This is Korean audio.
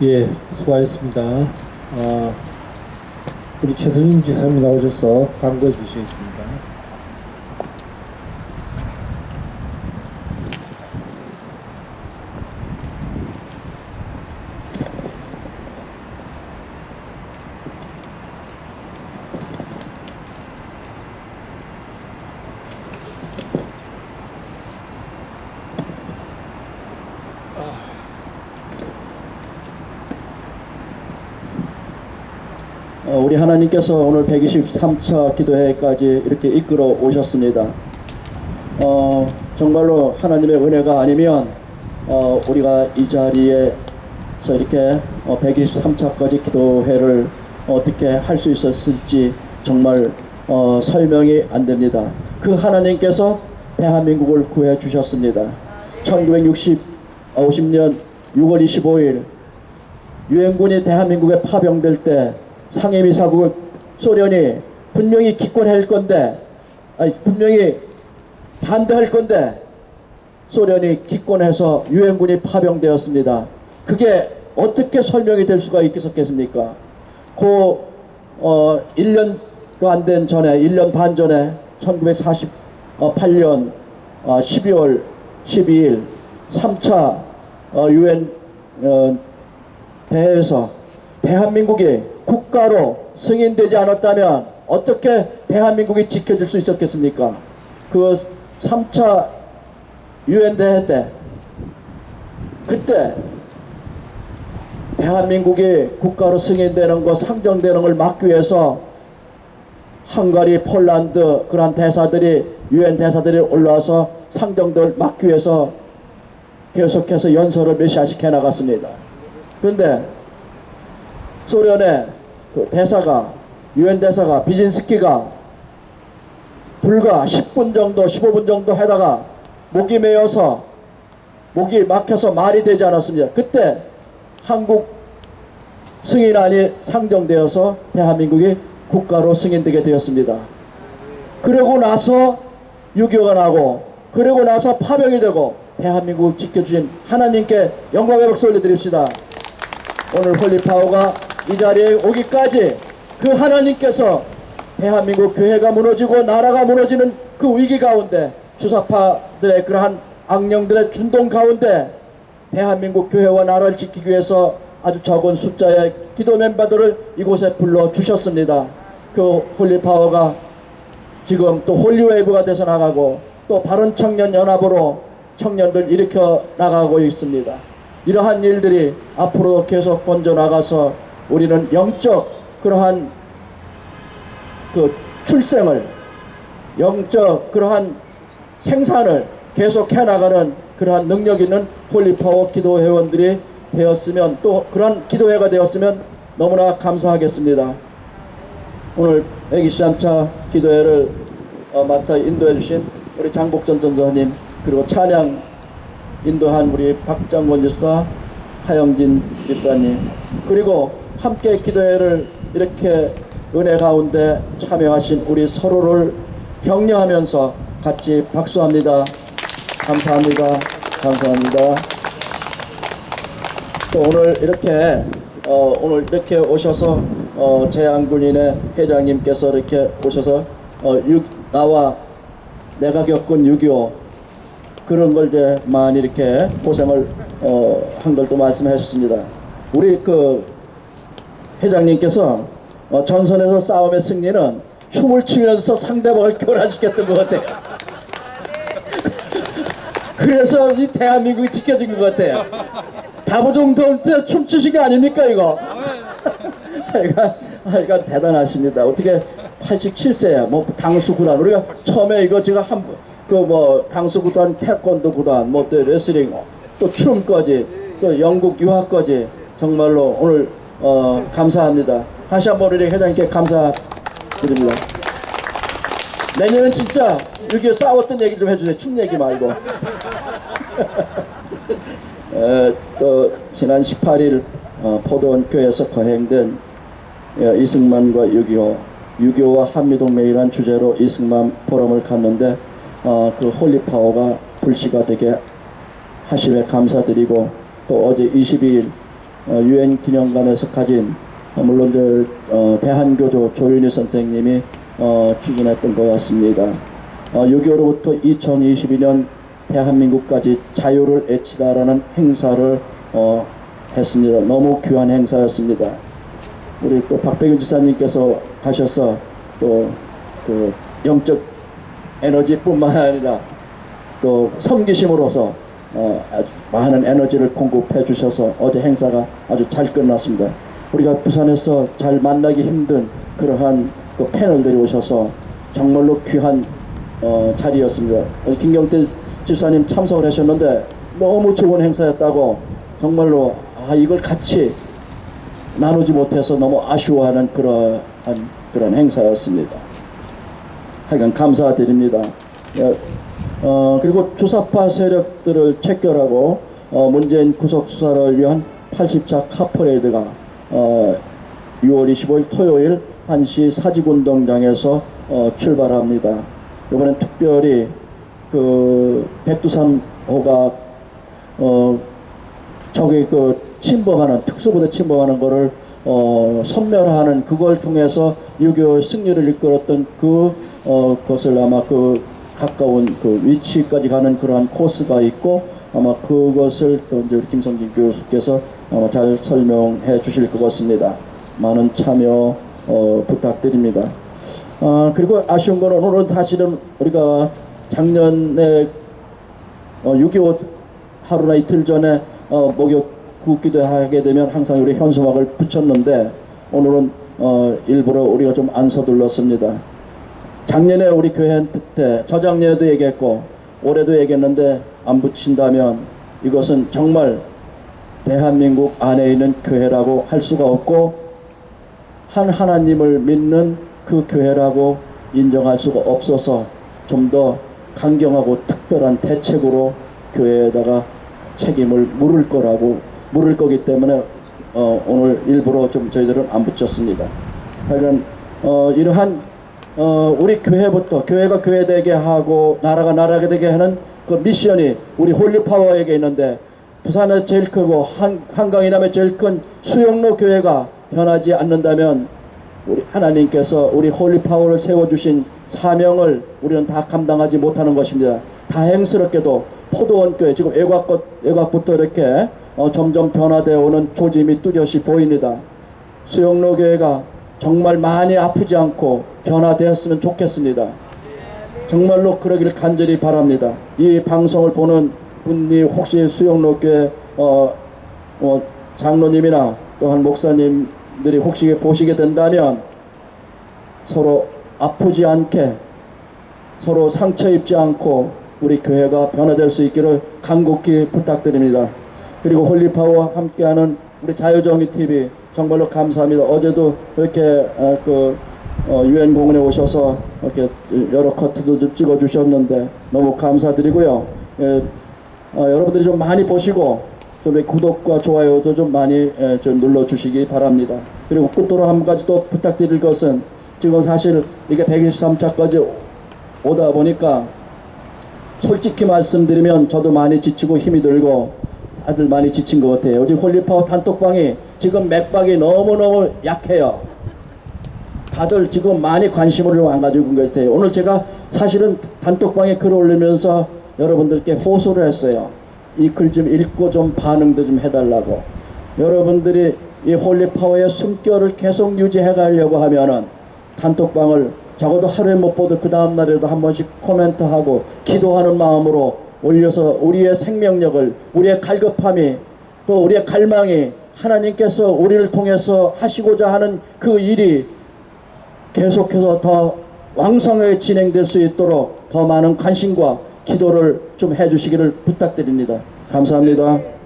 예, 수고하셨습니다. 아, 우리 최선임 지사님 나오셔서 광고해 주시겠습니다. 우리 하나님께서 오늘 123차 기도회까지 이렇게 이끌어 오셨습니다. 어, 정말로 하나님의 은혜가 아니면 어, 우리가 이 자리에서 이렇게 어, 123차까지 기도회를 어떻게 할 수 있었을지 정말 어, 설명이 안 됩니다. 그 하나님께서 대한민국을 구해 주셨습니다. 1960 50년 6월 25일 유엔군이 대한민국에 파병될 때 상해미 사국 소련이 분명히 기권할 건데 아니 분명히 반대할 건데 소련이 기권해서 유엔군이 파병되었습니다. 그게 어떻게 설명이 될 수가 있겠습니까? 그 어, 1년도 안 된 전에 1년 반 전에 1948년 어, 12월 12일 3차 어, 유엔 어, 대회에서 대한민국이 국가로 승인되지 않았다면 어떻게 대한민국이 지켜질 수 있었겠습니까? 그 3차 유엔 대회 때 그때 대한민국이 국가로 승인되는 것, 상정되는 걸 막기 위해서 헝가리, 폴란드 그러한 대사들이 유엔 대사들이 올라와서 상정들 막기 위해서 계속해서 연설을 몇 시간씩 해나갔습니다. 그런데 소련의 그 대사가 유엔 대사가 비진스키가 불과 10분 정도 15분 정도 하다가 목이 메어서 목이 막혀서 말이 되지 않았습니다. 그때 한국 승인안이 상정되어서 대한민국이 국가로 승인되게 되었습니다. 그러고 나서 6.25가 나고 그러고 나서 파병이 되고 대한민국 지켜주신 하나님께 영광의 박수 올려드립시다. 오늘 홀리파워가 이 자리에 오기까지 그 하나님께서 대한민국 교회가 무너지고 나라가 무너지는 그 위기 가운데 주사파들의 그러한 악령들의 준동 가운데 대한민국 교회와 나라를 지키기 위해서 아주 적은 숫자의 기도 멤버들을 이곳에 불러 주셨습니다. 그 홀리 파워가 지금 또 홀리웨이브가 돼서 나가고 또 바른 청년 연합으로 청년들 일으켜 나가고 있습니다. 이러한 일들이 앞으로 계속 번져 나가서 우리는 영적 그러한 그 출생을 영적 그러한 생산을 계속 해 나가는 그러한 능력 있는 홀리파워 기도 회원들이 되었으면 또 그러한 기도회가 되었으면 너무나 감사하겠습니다. 오늘 123차 기도회를 어, 맡아 인도해 주신 우리 장복전 전도사님 그리고 찬양 인도한 우리 박장권 집사 하영진 집사님 그리고 함께 기도회를 이렇게 은혜 가운데 참여하신 우리 서로를 격려하면서 같이 박수합니다. 감사합니다. 감사합니다. 또 오늘 이렇게 어, 오늘 이렇게 오셔서 어, 재앙군인의 회장님께서 이렇게 오셔서 어, 육, 나와 내가 겪은 6.25 그런 걸 이제 많이 이렇게 고생을 어, 한 걸 또 말씀해 주셨습니다. 우리 그 회장님께서 어, 전선에서 싸움의 승리는 춤을 추면서 상대방을 교란시켰던 것 같아요. 그래서 이 대한민국이 지켜진 것 같아요. 다보종 돌때 춤추신 거 아닙니까 이거? 하여간, 하여간 대단하십니다. 어떻게 87세야 뭐 당수 구단 우리가 처음에 이거 제가 한 그 뭐 당수 구단 태권도 구단 뭐 또 레슬링 또 춤까지 또 영국 유학까지 정말로 오늘 어 감사합니다. 다시 한번 우리 회장님께 감사드립니다. 내년은 진짜 여기 싸웠던 얘기 좀 해주세요. 춤 얘기 말고. 에, 또 지난 18일 어, 포도원 교회에서 거행된 어, 이승만과 6.25 6.25와 한미동맹이란 주제로 이승만 포럼을 갔는데 어, 그 홀리파워가 불씨가 되게 하심에 감사드리고 또 어제 22일 어, 유엔 기념관에서 가진 어, 물론 저 어, 대한교조 조윤희 선생님이 어, 추진했던 것 같습니다. 어, 6.25로부터 2022년 대한민국까지 자유를 애치다라는 행사를 어, 했습니다. 너무 귀한 행사였습니다. 우리 또 박백윤 지사님께서 가셔서 또 그 영적 에너지뿐만 아니라 또 섬기심으로서 어, 많은 에너지를 공급해 주셔서 어제 행사가 아주 잘 끝났습니다. 우리가 부산에서 잘 만나기 힘든 그러한 그 패널들이 오셔서 정말로 귀한 어, 자리였습니다. 김경태 집사님 참석을 하셨는데 너무 좋은 행사였다고 정말로 아 이걸 같이 나누지 못해서 너무 아쉬워하는 그러한 그런 행사였습니다. 하여간 감사드립니다. 예, 어, 그리고 주사파 세력들을 체결하고 어, 문재인 구속 수사를 위한 80차 카퍼레이드가 어, 6월 25일 토요일 1시 사직운동장에서 어, 출발합니다. 이번엔 특별히 그 백두산호가 어, 저기 그 침범하는 특수부대 침범하는 거를 어, 선멸하는 그걸 통해서 6.25 승리를 이끌었던 그 어, 것을 아마 그 가까운 그 위치까지 가는 그러한 코스가 있고 아마 그것을 또 이제 우리 김성진 교수께서 아마 잘 설명해 주실 것 같습니다. 많은 참여 어, 부탁드립니다. 아, 그리고 아쉬운 거는 오늘은 사실은 우리가 작년에 어, 6.25 하루나 이틀 전에 어, 목욕 굽기도 하게 되면 항상 우리 현수막을 붙였는데 오늘은 어, 일부러 우리가 좀 안 서둘렀습니다. 작년에 우리 교회 때 저작년에도 얘기했고 올해도 얘기했는데 안 붙인다면 이것은 정말 대한민국 안에 있는 교회라고 할 수가 없고 한 하나님을 믿는 그 교회라고 인정할 수가 없어서 좀 더 강경하고 특별한 대책으로 교회에다가 책임을 물을 거라고 물을 거기 때문에 어, 오늘 일부러 좀 저희들은 안 붙였습니다. 하여간 어, 이러한 어, 우리 교회부터 교회가 교회 되게 하고 나라가 나라가 되게 하는 그 미션이 우리 홀리파워에게 있는데 부산에 제일 크고 한, 한강 이남에 제일 큰 수영로 교회가 변하지 않는다면 우리 하나님께서 우리 홀리파워를 세워주신 사명을 우리는 다 감당하지 못하는 것입니다. 다행스럽게도 포도원 교회 지금 외곽부, 외곽부터 이렇게 어, 점점 변화되어 오는 조짐이 뚜렷이 보입니다. 수영로 교회가 정말 많이 아프지 않고 변화되었으면 좋겠습니다. 정말로 그러길 간절히 바랍니다. 이 방송을 보는 분이 혹시 수영로 교회 어, 어, 장로님이나 또한 목사님들이 혹시 보시게 된다면 서로 아프지 않게 서로 상처 입지 않고 우리 교회가 변화될 수 있기를 간곡히 부탁드립니다. 그리고 홀리파워와 함께하는 우리 자유정의 TV 정말로 감사합니다. 어제도 이렇게 어, 그 어, 유엔 공원에 오셔서 이렇게 여러 커트도 좀 찍어 주셨는데 너무 감사드리고요. 예, 어, 여러분들이 좀 많이 보시고 좀 구독과 좋아요도 좀 많이 예, 좀 눌러 주시기 바랍니다. 그리고 끝으로 한 가지 또 부탁드릴 것은 지금 사실 이게 123차까지 오다 보니까 솔직히 말씀드리면 저도 많이 지치고 힘이 들고 다들 많이 지친 것 같아요. 요즘 홀리파워 단톡방이 지금 맥박이 너무너무 약해요. 다들 지금 많이 관심을 안 가지고 있는 것 같아요. 오늘 제가 사실은 단톡방에 글을 올리면서 여러분들께 호소를 했어요. 이 글 좀 읽고 좀 반응도 좀 해달라고. 여러분들이 이 홀리파워의 숨결을 계속 유지해 가려고 하면은 단톡방을 적어도 하루에 못 보도 그 다음날에도 한 번씩 코멘트하고 기도하는 마음으로 올려서 우리의 생명력을 우리의 갈급함이 또 우리의 갈망이 하나님께서 우리를 통해서 하시고자 하는 그 일이 계속해서 더 왕성하게 진행될 수 있도록 더 많은 관심과 기도를 좀 해주시기를 부탁드립니다. 감사합니다.